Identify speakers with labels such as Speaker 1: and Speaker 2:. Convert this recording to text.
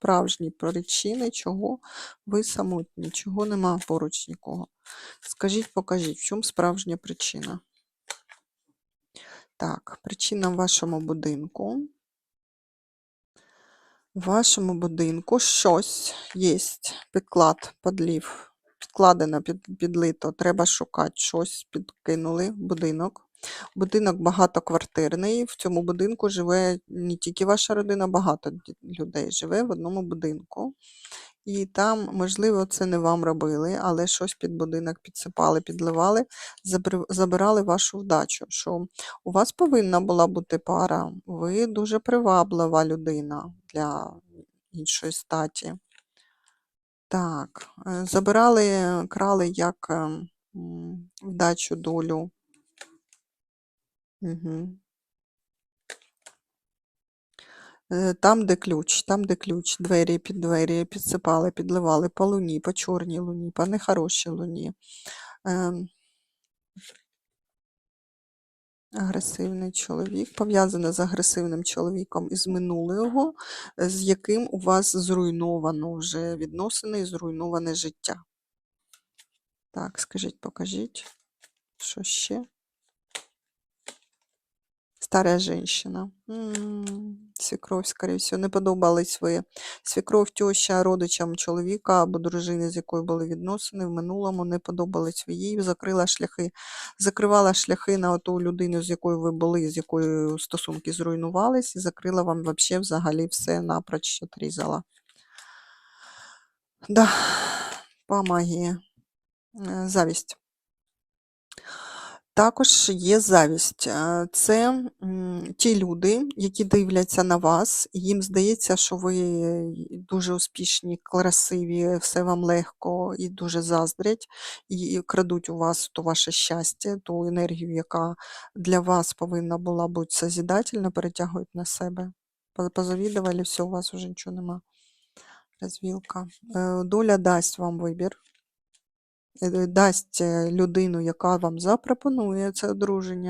Speaker 1: справжні причини, чого ви самотні, чого нема поруч нікого. Скажіть, покажіть, в чому справжня причина? Так, причина в вашому будинку. В вашому будинку щось є, підклад, подлів, підкладено, під, підлито, треба шукати щось, підкинули в будинок. Будинок багатоквартирний. В цьому будинку живе не тільки ваша родина, багато людей живе в одному будинку. І там, можливо, це не вам робили, але щось під будинок підсипали, підливали, забирали вашу вдачу. Що у вас повинна була бути пара, ви дуже приваблива людина для іншої статі. Так, е, забирали, крали як е, вдачу, долю. Угу. Там, де ключ, там, де ключ, двері під двері підсипали, підливали по луні, по чорній луні, по нехорошій луні. Ем, Агресивний чоловік, пов'язане з агресивним чоловіком із минулого, е, з яким у вас зруйновано вже відносини і зруйноване життя. Так, скажіть, покажіть, що ще? Стара женщина. М, Свекровь, скорее всего, не подобались ви. Свекров, теща родичам чоловіка або дружини, з якою були відносини в минулому, не подобались ви їй, закрила шляхи, закривала шляхи на ту людину, з якою ви були, з якою стосунки зруйнувались, і закрила вам вообще взагалі все напроч отрізала. Да, по магії. Е, Завість. Також є завість. Е, Це ті люди, які дивляться на вас, і їм здається, що ви дуже успішні, красиві, все вам легко і дуже заздрять, і крадуть у вас то ваше щастя, ту енергію, яка для вас повинна була бути созидательна, перетягують на себе. По- Позавідували, все, у вас вже нічого нема. Розвілка. Е, Доля дасть вам вибір дасть е, людину, яка вам запропонує це одруження.